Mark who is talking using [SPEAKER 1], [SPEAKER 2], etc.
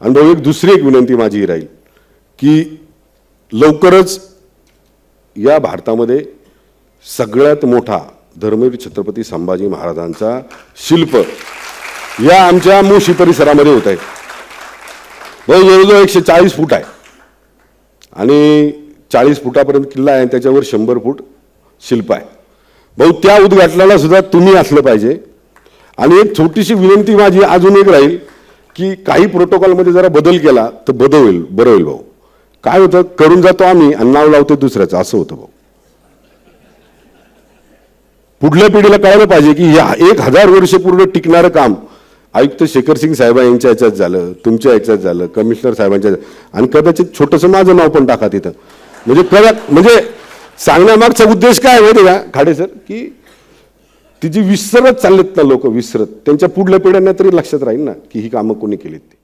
[SPEAKER 1] आणि भाऊ एक दुसरी एक विनंती माझी राहील की लवकरच या भारतामध्ये सगळ्यात मोठा धर्मवीर छत्रपती संभाजी महाराजांचा शिल्प या आमच्या मुशी परिसरामध्ये होत आहे. भाऊ जवळजवळ एकशे चाळीस फूट आहे. आणि चाळीस फुटापर्यंत किल्ला आहे आणि त्याच्यावर शंभर फूट शिल्प आहे. भाऊ त्या उद्घाटनाला सुद्धा तुम्ही असलं पाहिजे. आणि एक छोटीशी विनंती माझी अजून एक राहील की काही प्रोटोकॉलमध्ये जरा बदल केला तर बदल होईल बरं होईल भाऊ. काय होतं? करून जातो आम्ही आणि नाव लावतो दुसऱ्याचं. असं होतं भाऊ. पुढल्या पिढीला कळायला पाहिजे की या एक हजार वर्ष पूर्ण टिकणारं काम आयुक्त शेखर सिंग साहेब यांच्या ह्याच्यात झालं तुमच्या ह्याच्यात झालं कमिशनर साहेबांच्या आणि कदाचित छोटंसं माझं नाव पण टाका तिथं. म्हणजे कदा म्हणजे सांगण्यामागचा उद्देश काय माहिती आहे का? खाडे सर की ती जी विसरत चाललेत ना लोक विसरत त्यांच्या पुढल्या पिढ्यांना तरी लक्षात राहील ना की ही कामं कोणी केलीत ती.